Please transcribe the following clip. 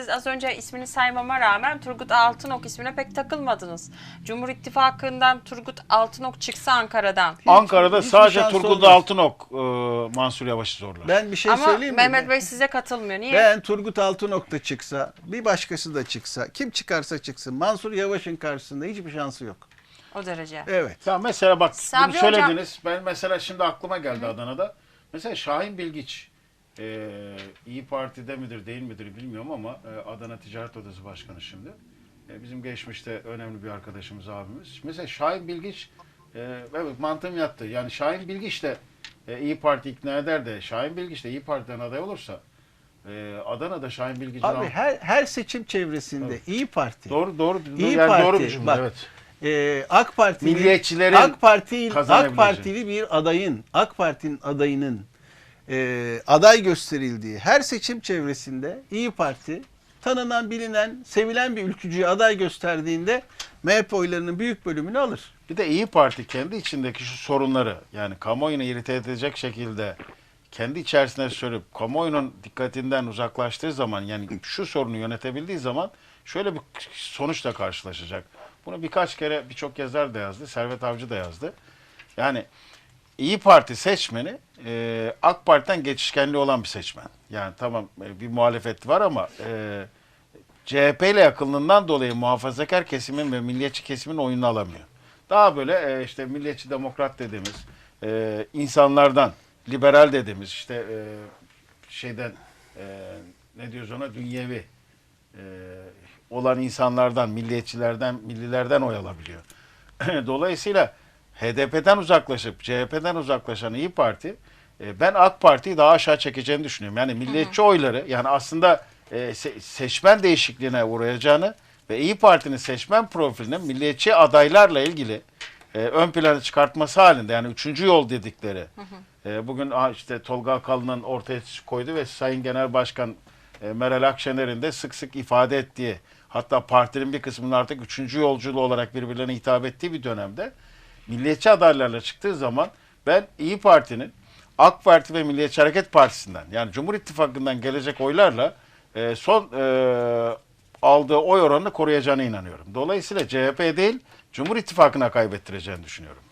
siz az önce ismini saymama rağmen Turgut Altınok ismine pek takılmadınız. Cumhur İttifakı'ndan Turgut Altınok çıksa Ankara'dan. Ankara'da hiçbir sadece Turgut olmaz. Altınok e, Mansur Yavaş'ı zorlar. Ben bir şey Ama söyleyeyim mi? Mehmet Bey size katılmıyor. Niye? Ben Turgut Altınok da çıksa, bir başkası da çıksa, kim çıkarsa çıksın Mansur Yavaş'ın karşısında hiçbir şansı yok. O derece. Evet. Ya mesela bak Sabri bunu Hocam- söylediniz. Ben mesela şimdi aklıma geldi Adana'da. Mesela Şahin Bilgiç e, İyi Parti'de midir değil midir bilmiyorum ama e, Adana Ticaret Odası Başkanı şimdi. E, bizim geçmişte önemli bir arkadaşımız abimiz. Mesela Şahin Bilgiç e, evet mantığım yattı. Yani Şahin Bilgiç de e, İyi Parti ikna eder de Şahin Bilgiç de İyi Parti'den aday olursa e, Adana'da Şahin Bilgiç'in Abi her her seçim çevresinde İyi Parti, doğru doğru İyi yani Parti, doğru bir cümle bak, evet. e, AK Partili Milliyetçilerin AK Parti AK. Partili bir adayın, AK Parti'nin adayının e, aday gösterildiği her seçim çevresinde İyi Parti tanınan, bilinen, sevilen bir ülkücüye aday gösterdiğinde MHP oylarının büyük bölümünü alır. Bir de İyi Parti kendi içindeki şu sorunları yani kamuoyunu irite edecek şekilde kendi içerisine sürüp kamuoyunun dikkatinden uzaklaştığı zaman yani şu sorunu yönetebildiği zaman şöyle bir sonuçla karşılaşacak. Bunu birkaç kere birçok yazar da yazdı. Servet Avcı da yazdı. Yani İyi Parti seçmeni e, AK Parti'den geçişkenli olan bir seçmen. Yani tamam e, bir muhalefet var ama e, CHP ile yakınlığından dolayı muhafazakar kesimin ve milliyetçi kesimin oyunu alamıyor. Daha böyle e, işte milliyetçi demokrat dediğimiz e, insanlardan, liberal dediğimiz işte e, şeyden e, ne diyoruz ona dünyevi e, olan insanlardan, milliyetçilerden, millilerden oy alabiliyor. Dolayısıyla HDP'den uzaklaşıp CHP'den uzaklaşan İyi Parti e, ben AK Parti'yi daha aşağı çekeceğini düşünüyorum. Yani milliyetçi oyları yani aslında e, se- seçmen değişikliğine uğrayacağını ve İyi Parti'nin seçmen profilinin milliyetçi adaylarla ilgili e, ön plana çıkartması halinde yani üçüncü yol dedikleri. E, bugün ah, işte Tolga Akalın'ın ortaya koydu ve Sayın Genel Başkan Meral Akşener'in de sık sık ifade ettiği hatta partinin bir kısmının artık üçüncü yolculuğu olarak birbirlerine hitap ettiği bir dönemde milliyetçi adaylarla çıktığı zaman ben İyi Parti'nin AK Parti ve Milliyetçi Hareket Partisi'nden yani Cumhur İttifakı'ndan gelecek oylarla e, son e, aldığı oy oranını koruyacağına inanıyorum. Dolayısıyla CHP değil Cumhur İttifakı'na kaybettireceğini düşünüyorum.